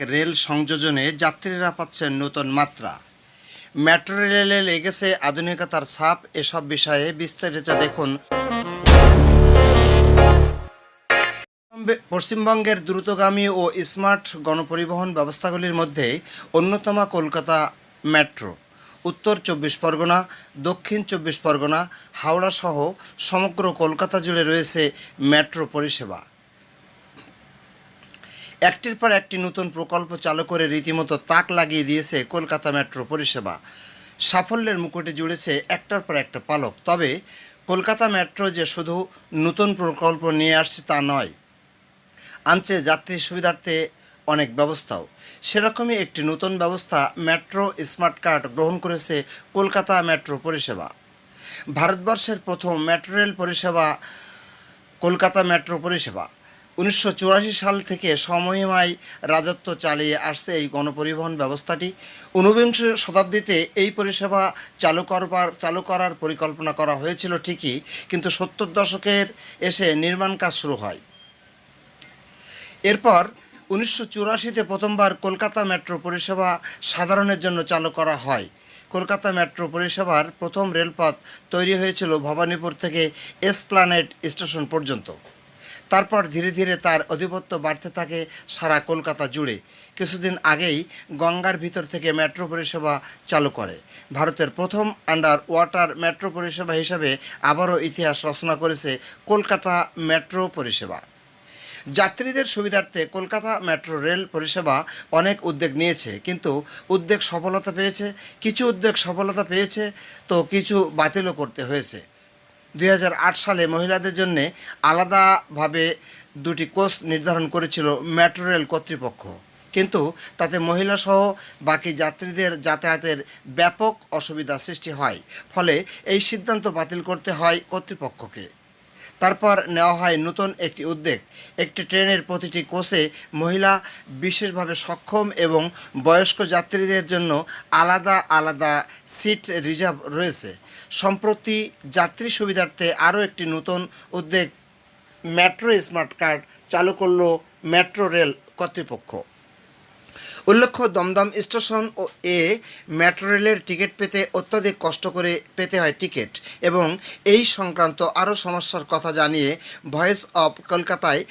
Rail সংযোজনে যাত্রীরা পাচ্ছেন নতুন মাত্রা। মেট্রো রেলে লেগেছে আধুনিকতার ছাপ, এসব বিষয়ে বিস্তারিত দেখুন। পশ্চিমবঙ্গের দ্রুতগামী ও স্মার্ট গণপরিবহন ব্যবস্থাগুলির মধ্যে অন্যতম কলকাতা মেট্রো। উত্তর চব্বিশ পরগনা, দক্ষিণ চব্বিশ পরগনা, হাওড়া সহ সমগ্র কলকাতা জুড়ে রয়েছে মেট্রো পরিষেবা। একটির পর একটি নতুন প্রকল্প চালু করে রীতিমতো তাক লাগিয়ে দিয়েছে কলকাতা মেট্রো পরিষেবা। সাফল্যের মুকুটে জুড়েছে একটার পর একটা পালক। তবে কলকাতা মেট্রো যে শুধু নতুন প্রকল্প নিয়ে আসছে তা নয়, আনছে যাত্রী সুবিধার্থে অনেক ব্যবস্থাও। সেরকমই একটি নতুন ব্যবস্থা মেট্রো স্মার্ট কার্ড গ্রহণ করেছে কলকাতা মেট্রো পরিষেবা। ভারতবর্ষের প্রথম মেট্রো রেল পরিষেবা কলকাতা মেট্রো পরিষেবা। উনিশশো চুরাশি সাল থেকে সময়ময় রাজত্ব চালিয়ে আসছে এই গণপরিবহন ব্যবস্থাটি। ঊনবিংশ শতাব্দীতে এই পরিষেবা চালু করবার চালু করার পরিকল্পনা করা হয়েছিল ঠিকই, কিন্তু সত্তর দশকের এসে নির্মাণ কাজ শুরু হয়। এরপর উনিশশো চুরাশিতে প্রথমবার কলকাতা মেট্রো পরিষেবা সাধারণের জন্য চালু করা হয়। কলকাতা মেট্রো পরিষেবার প্রথম রেলপথ তৈরি হয়েছিল ভবানীপুর থেকে এসপ্লানেড স্টেশন পর্যন্ত। তারপর ধীরে ধীরে তার আধিপত্য বাড়তে থাকে সারা কলকাতা জুড়ে। কিছুদিন আগেই গঙ্গার ভিতর থেকে মেট্রো পরিষেবা চালু করে। ভারতের প্রথম আন্ডার ওয়াটার মেট্রো পরিষেবা হিসাবে আবারও ইতিহাস রচনা করেছে কলকাতা মেট্রো পরিষেবা। যাত্রীদের সুবিধার্থে কলকাতা মেট্রো রেল পরিষেবা অনেক উদ্যোগ নিয়েছে, কিন্তু উদ্যোগ সফলতা পেয়েছে, কিছু উদ্যোগ সফলতা পেয়েছে, তো কিছু বাতিলও করতে হয়েছে। দুই হাজার আট সালে মহিলাদের জন্য আলাদাভাবে দুটি কোচ নির্ধারণ করেছিল মেট্রো রেল কর্তৃপক্ষ। কিন্তু তাতে মহিলাসহ বাকি যাত্রীদের যাতায়াতের ব্যাপক অসুবিধা সৃষ্টি হয়। ফলে এই সিদ্ধান্ত বাতিল করতে হয় কর্তৃপক্ষকে। তারপর নেওয়া হয় নতুন একটি উদ্যোগ। একটি ট্রেনের প্রতিটি কোচে মহিলা বিশেষভাবে সক্ষম এবং বয়স্ক যাত্রীদের জন্য আলাদা আলাদা সিট রিজার্ভ রয়েছে। সম্প্রতি যাত্রী সুবিধার্থে আরও একটি নতুন উদ্যোগ মেট্রো স্মার্ট কার্ড চালু করল মেট্রো রেল কর্তৃপক্ষ। উল্লেখ্য, দমদম স্টেশন ও এ মেট্রো রেলের টিকিট পেতে অত্যাধিক কষ্ট করে পেতে হয় টিকিট এবং এই সংক্রান্ত আরও সমস্যার কথা জানিয়ে ভয়েস অফ কলকাতায়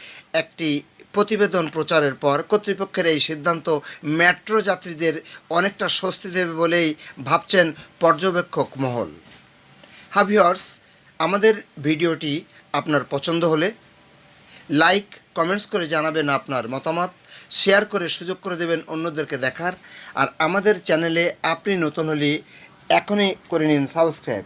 একটি প্রতিবেদন প্রচারের পর কর্তৃপক্ষের এই সিদ্ধান্ত মেট্রো যাত্রীদের অনেকটা স্বস্তি দেবে বলেই ভাবছেন পর্যবেক্ষক মহল। হাভিয়ার্স আমাদের ভিডিওটি আপনার পছন্দ হলে লাইক, কমেন্টস করে জানাবেন আপনার মতামত। শেয়ার করে সুযোগ করে দেবেন অন্যদেরকে দেখার। আর আমাদের চ্যানেলে আপনি নতুন হলে এখনই করে নিন সাবস্ক্রাইব।